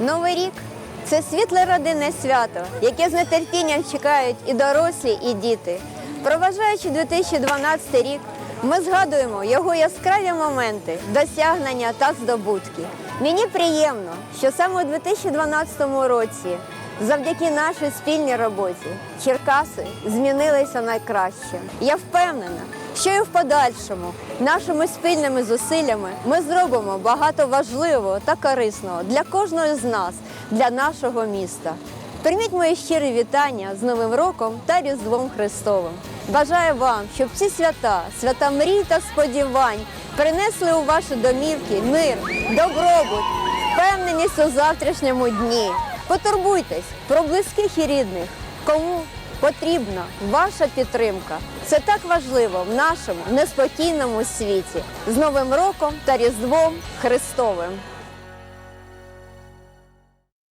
Новий рік це світле родинне свято, яке з нетерпінням чекають і дорослі, і діти. Проважаючи 2012 рік, ми згадуємо його яскраві моменти, досягнення та здобутки. Мені приємно, що саме у 2012 році, завдяки нашій спільній роботі, Черкаси змінилися найкраще. Я впевнена, що і в подальшому нашими спільними зусиллями ми зробимо багато важливого та корисного для кожного з нас, для нашого міста. Прийміть мої щирі вітання з Новим роком та Різдвом Христовим. Бажаю вам, щоб ці свята, свята мрій та сподівань принесли у ваші домівки мир, добробут, впевненість у завтрашньому дні. Потурбуйтесь про близьких і рідних, кому потрібна ваша підтримка. Це так важливо в нашому неспокійному світі. З Новим роком та Різдвом Христовим!